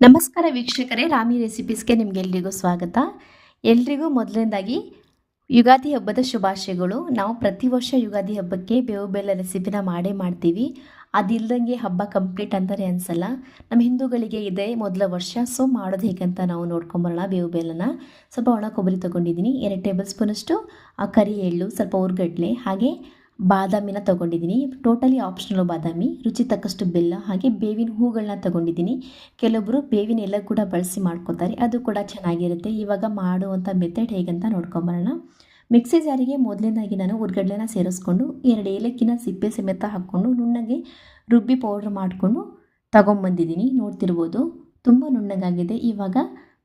ನಮಸ್ಕಾರ ವೀಕ್ಷಕರೇ, ರಾಮಿ ರೆಸಿಪೀಸ್ಗೆ ನಿಮಗೆಲ್ರಿಗೂ ಸ್ವಾಗತ. ಎಲ್ರಿಗೂ ಮೊದಲನೇದಾಗಿ ಯುಗಾದಿ ಹಬ್ಬದ ಶುಭಾಶಯಗಳು. ನಾವು ಪ್ರತಿ ವರ್ಷ ಯುಗಾದಿ ಹಬ್ಬಕ್ಕೆ ಬೇವು ಬೆಲ್ಲ ರೆಸಿಪಿನ ಮಾಡೇ ಮಾಡ್ತೀವಿ. ಅದಿಲ್ಲದಂಗೆ ಹಬ್ಬ ಕಂಪ್ಲೀಟ್ ಅಂತಾರೆ ಅನಿಸಲ್ಲ. ನಮ್ಮ ಹಿಂದೂಗಳಿಗೆ ಇದೆ ಮೊದಲ ವರ್ಷ, ಸೊ ಮಾಡೋದು ಹೇಗಂತ ನಾವು ನೋಡ್ಕೊಂಬರೋಣ ಬೇವು ಬೆಲ್ಲನ ಸ್ವಲ್ಪ ಒಣ ಕೊಬ್ಬರಿ ತೊಗೊಂಡಿದ್ದೀನಿ. ಎರಡು ಟೇಬಲ್ ಸ್ಪೂನಷ್ಟು ಆ ಕರಿ ಎಳ್ಳು ಸ್ವಲ್ಪ ಉರ್ಗಡ್ಲೆ ಹಾಗೆ ಬಾದಾಮಿನ ತಗೊಂಡಿದ್ದೀನಿ. ಟೋಟಲಿ ಆಪ್ಷನಲ್ ಬಾದಾಮಿ, ರುಚಿ ತಕ್ಕಷ್ಟು ಬೆಲ್ಲ, ಹಾಗೆ ಬೇವಿನ ಹೂಗಳನ್ನ ತಗೊಂಡಿದ್ದೀನಿ. ಕೆಲವೊಬ್ಬರು ಬೇವಿನ ಎಲೆ ಕೂಡ ಬಳಸಿ ಮಾಡ್ಕೋತಾರೆ. ಅದು ಕೂಡ ಚೆನ್ನಾಗಿರುತ್ತೆ. ಇವಾಗ ಮಾಡುವಂಥ ಮೆಥಡ್ ಹೇಗಂತ ನೋಡ್ಕೊಂಬರೋಣ. ಮಿಕ್ಸಿ ಜಾರಿಗೆ ಮೊದಲನೇದಾಗಿ ನಾನು ಉರ್ಗಡ್ಲೆನ ಸೇರಿಸ್ಕೊಂಡು, ಎರಡು ಏಲಕ್ಕಿನ ಸಿಪ್ಪೆ ಸಮೇತ ಹಾಕ್ಕೊಂಡು, ನುಣ್ಣಗೆ ರುಬ್ಬಿ ಪೌಡ್ರ್ ಮಾಡಿಕೊಂಡು ತಗೊಂಬಂದಿದ್ದೀನಿ. ನೋಡ್ತಿರ್ಬೋದು, ತುಂಬ ನುಣ್ಣಗಾಗಿದೆ. ಇವಾಗ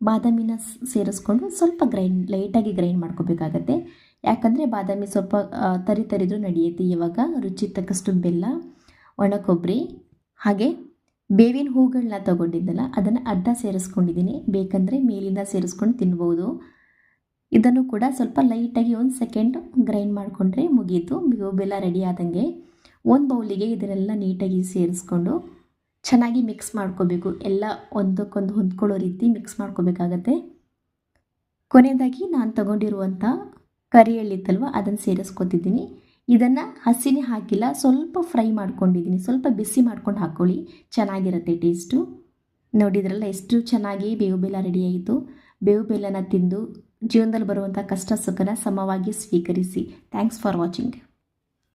ಬಾದಾಮಿನ ಸೇರಿಸ್ಕೊಂಡು ಸ್ವಲ್ಪ ಗ್ರೈಂಡ್ ಲೈಟಾಗಿ ಗ್ರೈಂಡ್ ಮಾಡ್ಕೋಬೇಕಾಗತ್ತೆ. ಯಾಕಂದರೆ ಬಾದಾಮಿ ಸ್ವಲ್ಪ ತರಿ ತರಿದ್ರೂ ನಡೆಯುತ್ತೆ. ಇವಾಗ ರುಚಿ ತಕ್ಕಷ್ಟು ಬೆಲ್ಲ ಒಣ ಕೊಬ್ಬರಿ ಹಾಗೆ ಬೇವಿನ ಹೂಗಳನ್ನ ತಗೊಂಡಿದ್ದಲ್ಲ, ಅದನ್ನು ಅರ್ಧ ಸೇರಿಸ್ಕೊಂಡಿದ್ದೀನಿ. ಬೇಕಂದರೆ ಮೇಲಿಂದ ಸೇರಿಸ್ಕೊಂಡು ತಿನ್ಬೋದು. ಇದನ್ನು ಕೂಡ ಸ್ವಲ್ಪ ಲೈಟಾಗಿ ಒಂದು ಸೆಕೆಂಡ್ ಗ್ರೈಂಡ್ ಮಾಡಿಕೊಂಡ್ರೆ ಮುಗೀತು. ಬೇವು ಬೆಲ್ಲ ರೆಡಿ ಆದಂಗೆ ಒಂದು ಬೌಲಿಗೆ ಇದನ್ನೆಲ್ಲ ನೀಟಾಗಿ ಸೇರಿಸ್ಕೊಂಡು ಚೆನ್ನಾಗಿ ಮಿಕ್ಸ್ ಮಾಡ್ಕೋಬೇಕು. ಎಲ್ಲ ಒಂದಕ್ಕೊಂದು ಹೊಂದ್ಕೊಳ್ಳೋ ರೀತಿ ಮಿಕ್ಸ್ ಮಾಡ್ಕೋಬೇಕಾಗತ್ತೆ. ಕೊನೆಯದಾಗಿ ನಾನು ತಗೊಂಡಿರುವಂಥ ಕರಿ ಎಳ್ಳಿತ್ತಲ್ವ ಅದನ್ನು ಸೇರಿಸ್ಕೊತಿದ್ದೀನಿ. ಇದನ್ನು ಹಸಿನೇ ಹಾಕಿಲ್ಲ, ಸ್ವಲ್ಪ ಫ್ರೈ ಮಾಡ್ಕೊಂಡಿದ್ದೀನಿ. ಸ್ವಲ್ಪ ಬಿಸಿ ಮಾಡ್ಕೊಂಡು ಹಾಕ್ಕೊಳ್ಳಿ ಚೆನ್ನಾಗಿರುತ್ತೆ ಟೇಸ್ಟು. ನೋಡಿದ್ರಲ್ಲ ಎಷ್ಟು ಚೆನ್ನಾಗಿ ಬೇವು ಬೆಲ್ಲ ರೆಡಿಯಾಯಿತು ಬೇವು ಬೆಲ್ಲನ ತಿಂದು ಜೀವನದಲ್ಲಿ ಬರುವಂಥ ಕಷ್ಟ ಸುಖನ ಸಮವಾಗಿ ಸ್ವೀಕರಿಸಿ. Thanks for watching